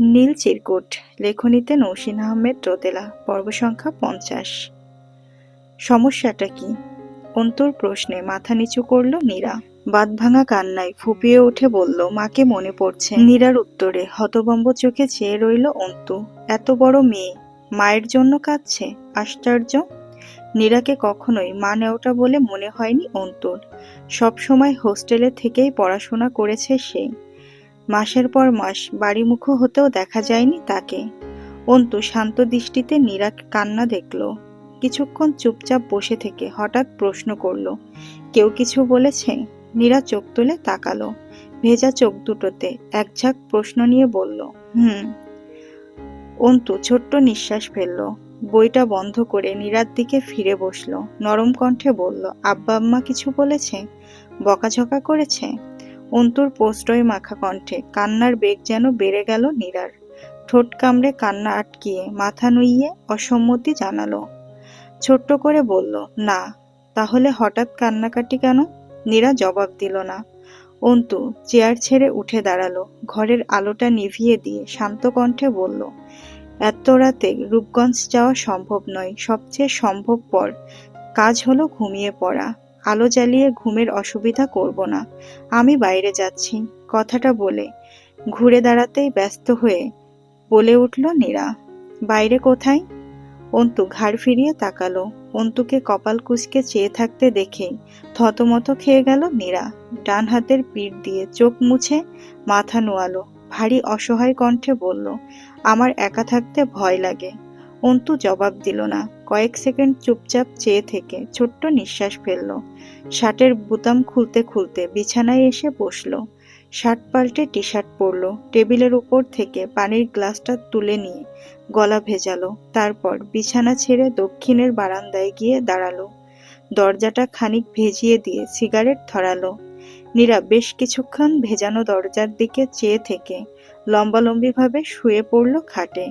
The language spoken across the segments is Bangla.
নীল চিরকুট, লেখনীতে নৌসিন আহমেদ রোদেলা পর্ব সংখ্যা পঞ্চাশ। সমস্যাটা কি? অন্তর প্রশ্নে মাথা নিচু করল নীরা বাদ ভাঙা কান্নায় ফুপিয়ে উঠে বলল, মাকে মনে পড়ছে? নীরার উত্তরে, হতবম্ব চোখে চেয়ে রইল অন্তু। এত বড় মেয়ে, মায়ের জন্য কাঁদছে? আশ্চর্য? নীরাকে কখনোই মা নেওটা বলে মনে হয়নি অন্তুর। সবসময় হোস্টেলে থেকেই পড়াশোনা করেছে সে। মাসের পর মাস বাড়িমুখো হতেও দেখা যায়নি তাকে। অন্তু শান্ত দৃষ্টিতে নীরা কান্না দেখল। কিছুক্ষণ চুপচাপ বসে থেকে হঠাৎ প্রশ্ন করল, কেউ কিছু বলেছে? নীরা চোখ তুলে তাকালো। ভেজা চোখ দুটোতে একঝাঁক প্রশ্ন নিয়ে বলল, হুম। অন্তু ছোট্ট নিঃশ্বাস ফেলল, বইটা বন্ধ করে নীরার দিকে ফিরে বসল, নরম কণ্ঠে বলল আব্বা আম্মা কিছু বলেছে? বকাঝকা করেছে? অন্তুর পোস্টয় মাখা কণ্ঠে, কান্নার বেগ যেন বেড়ে গেল নীরার। ঠোঁট কামড়ে কান্না আটকিয়ে মাথা নুইয়ে অসম্মতি জানালো। ছোট্ট করে বলল, না, তাহলে হঠাৎ কান্নাকাটি কেন? নীরা জবাব দিল না। অন্তু চেয়ার ছেড়ে উঠে দাঁড়াল, ঘরের আলোটা নিভিয়ে দিয়ে শান্ত কণ্ঠে বলল, এত রাতে রূপগঞ্জ যাওয়া সম্ভব নয়, সবচেয়ে সম্ভবপর কাজ হলো ঘুমিয়ে পড়া। আলো জ্বালিয়ে ঘুমের অসুবিধা করব না। আমি বাইরে যাচ্ছি, কথাটা বলে। ঘুরে দাঁড়াতেই ব্যস্ত হয়ে বলে উঠল নীরা। বাইরে কোথায়? অন্তু ঘাড় ফিরিয়ে তাকালো। অন্তুকে কপাল কুচকে চেয়ে থাকতে দেখেই থতমত খেয়ে গেল নীরা। ডান হাতের পিঠ দিয়ে চোখ মুছে মাথা নোয়ালো। ভারী অসহায় কণ্ঠে বলল, আমার একা থাকতে ভয় লাগে। অন্তু জবাব দিল না। কয়েক সেকেন্ড চুপচাপ চেয়ে থেকে ছোট্ট নিঃশ্বাস ফেলল। শার্টের বুতাম খুলতে খুলতে বিছানায় এসে বসল। শার্ট পাল্টে টি শার্ট পরলো। টেবিলের উপর থেকে পানির গ্লাসটা তুলে নিয়ে গলা ভেজালো। তারপর বিছানা ছেড়ে দক্ষিণের বারান্দায় গিয়ে দাঁড়াল। দরজাটা খানিক ভেজিয়ে দিয়ে সিগারেট ধরালো। নীরা বেশ কিছুক্ষণ ভেজানো দরজার দিকে চেয়ে থেকে লম্বালম্বিভাবে শুয়ে পড়ল খাটে।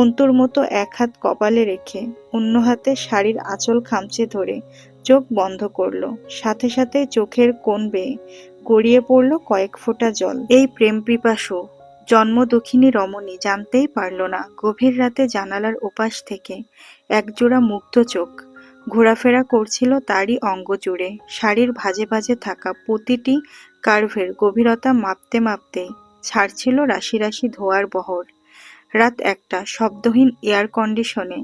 অন্তুর মতো এক হাত কপালে রেখে অন্য হাতে শাড়ির আঁচল খামচে ধরে চোখ বন্ধ করল। সাথে সাথে চোখের কোণ বেয়ে গড়িয়ে পড়ল কয়েক ফোঁটা জল। এই প্রেম পিপাসু জন্ম দক্ষিণী রমণী জানতেই পারল না গভীর রাতে জানালার ওপাশ থেকে একজোড়া মুগ্ধ চোখ ঘোরাফেরা করছিল তারই অঙ্গ জুড়ে। শাড়ির ভাজে ভাজে থাকা প্রতিটি কার্ভের গভীরতা মাপতে মাপতেই ছাড়ছিল রাশি রাশি ধোয়ার বহর। রাত একটা, শব্দহীন এয়ার কন্ডিশনে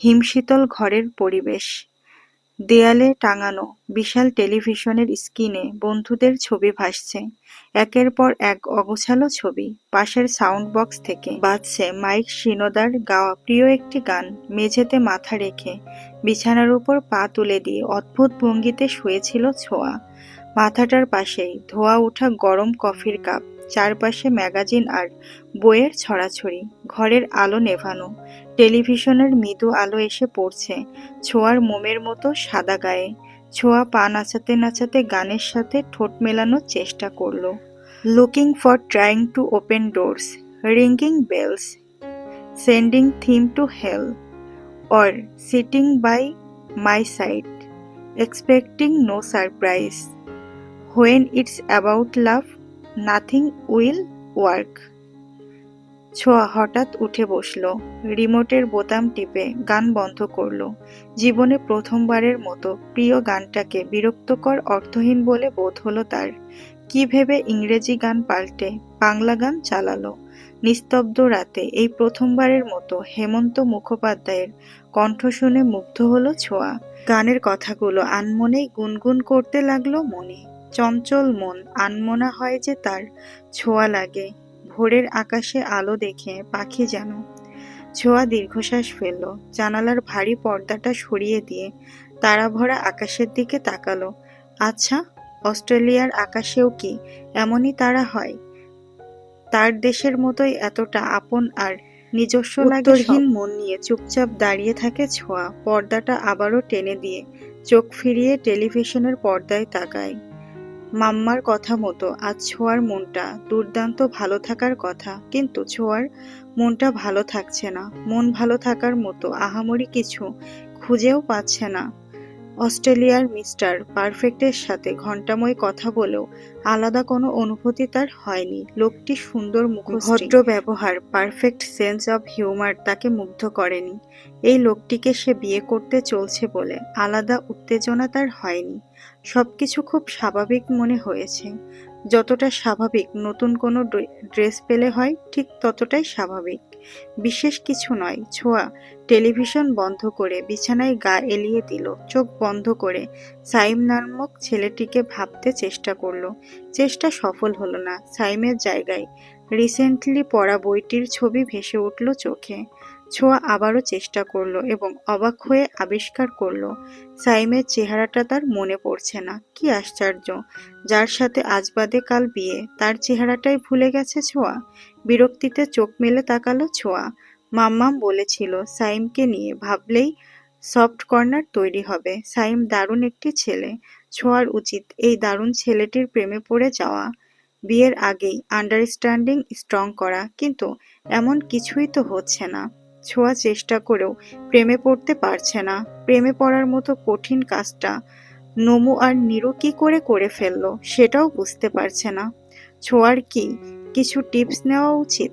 হিমশীতল ঘরের পরিবেশ। দেয়ালে টাঙানো বিশাল টেলিভিশনের স্ক্রিনে বন্ধুদের ছবি ভাসছে। একের পর এক অগোছালো ছবি। পাশের সাউন্ড বক্স থেকে বাজছে মাইক শিনোদার গাওয়া প্রিয় একটি গান। মেঝেতে মাথা রেখে বিছানার উপর পা তুলে দিয়ে অদ্ভুত ভঙ্গিতে শুয়েছিল ছোঁয়া। মাথাটার পাশেই ধোয়া ওঠা গরম কফির কাপ চারপাশে ম্যাগাজিন আর বইয়ের ছড়াছড়ি, ঘরের আলো নেভানো, টেলিভিশনের মৃদু আলো এসে পড়ছে ছোঁয়ার মোমের মতো সাদা গায়ে। ছোঁয়া পা নাচাতে নাচাতে গানের সাথে ঠোঁট মেলানোর চেষ্টা করল। Looking for trying to open doors ringing bells sending theme to hell or sitting by my side expecting no surprise when it's about love nothing will work ছোঁয়া হঠাৎ উঠে বসল। রিমোটের বোতাম টিপে গান বন্ধ করল। জীবনে প্রথমবারের মতো প্রিয় গানটাকে বিরক্তকর, অর্থহীন বলে বোধ হলো তার। কি ভেবে ইংরেজি গান পাল্টে বাংলা গান চালালো। নিস্তব্ধ রাতে এই প্রথমবারের মতো হেমন্ত মুখোপাধ্যায়ের কণ্ঠ শুনে মুগ্ধ হলো ছোঁয়া। গানের কথাগুলো আনমনেই গুনগুন করতে লাগল মনে। চঞ্চল মন আনমনা হয় যে তার ছোঁয়া লাগে। ভোরের আকাশে আলো দেখে পাখি যেন। ছোঁয়া দীর্ঘশ্বাস ফেলল। জানালার ভারী পর্দাটা সরিয়ে দিয়ে তারা ভরা আকাশের দিকে তাকালো। আচ্ছা অস্ট্রেলিয়ার আকাশেও কি এমনই তারা হয়? তার দেশের মতোই এতটা আপন আর নিজস্ব লাগহীন মন নিয়ে চুপচাপ দাঁড়িয়ে থাকে ছোঁয়া। পর্দাটা আবারও টেনে দিয়ে চোখ ফিরিয়ে টেলিভিশনের পর্দায় তাকায়। মাম্মার কথা মতো আজ ছোঁয়ার মনটা দুর্দান্ত ভালো থাকার কথা। কিন্তু ছোঁয়ার মনটা ভালো থাকছে না। মন ভালো থাকার মতো আহামরি কিছু খুঁজেও পাচ্ছে না। অস্ট্রেলিয়ার মিস্টার পারফেক্টের সাথে ঘণ্টাময় কথা বলেও আলাদা কোনো অনুভূতি তার হয়নি। লোকটি সুন্দর মুখ ভদ্র ব্যবহার, পারফেক্ট সেন্স অব হিউমার তাকে মুগ্ধ করেনি। এই লোকটিকে সে বিয়ে করতে চলছে বলে আলাদা উত্তেজনা তার হয়নি। সবকিছু খুব স্বাভাবিক মনে হয়েছে। যতটা স্বাভাবিক নতুন কোনো ড্রেস পেলে হয়, ঠিক ততটাই স্বাভাবিক। বিশেষ কিছু নয়, ছোঁয়া। টেলিভিশন বন্ধ করে বিছানায় গা এলিয়ে দিল, চোখ বন্ধ করে সাইম নামক ছেলেটিকে ভাবতে চেষ্টা করল। চেষ্টা সফল হলো না, সাইমের জায়গায়। রিসেন্টলি পড়া বইটির ছবি ভেসে উঠল চোখে। ছোঁয়া আবারও চেষ্টা করল এবং অবাক হয়ে আবিষ্কার করল, সাইমের চেহারাটা তার মনে পড়ছে না। কি আশ্চর্য! যার সাথে আজ বাদে কাল বিয়ে, তার চেহারাটাই ভুলে গেছে ছোঁয়া। বিরক্তিতে চোখ মেলে তাকালো ছোঁয়া। মাম্মাম বলেছিল, সাইমকে নিয়ে ভাবলেই সফট কর্নার তৈরি হবে। সাইম দারুণ একটি ছেলে। ছোঁয়ার উচিত এই দারুণ ছেলেটির প্রেমে পড়ে যাওয়া। বিয়ের আগেই আন্ডারস্ট্যান্ডিং স্ট্রং করা। কিন্তু এমন কিছুই তো হচ্ছে না। ছোঁয়া চেষ্টা করেও প্রেমে পড়তে পারছে না। প্রেমে পড়ার মতো কঠিন কাজটা নমু আর নিরু কি করে করে ফেলল, সেটাও বুঝতে পারছে না। ছোঁয়ার কি কিছু টিপস নেওয়া উচিত?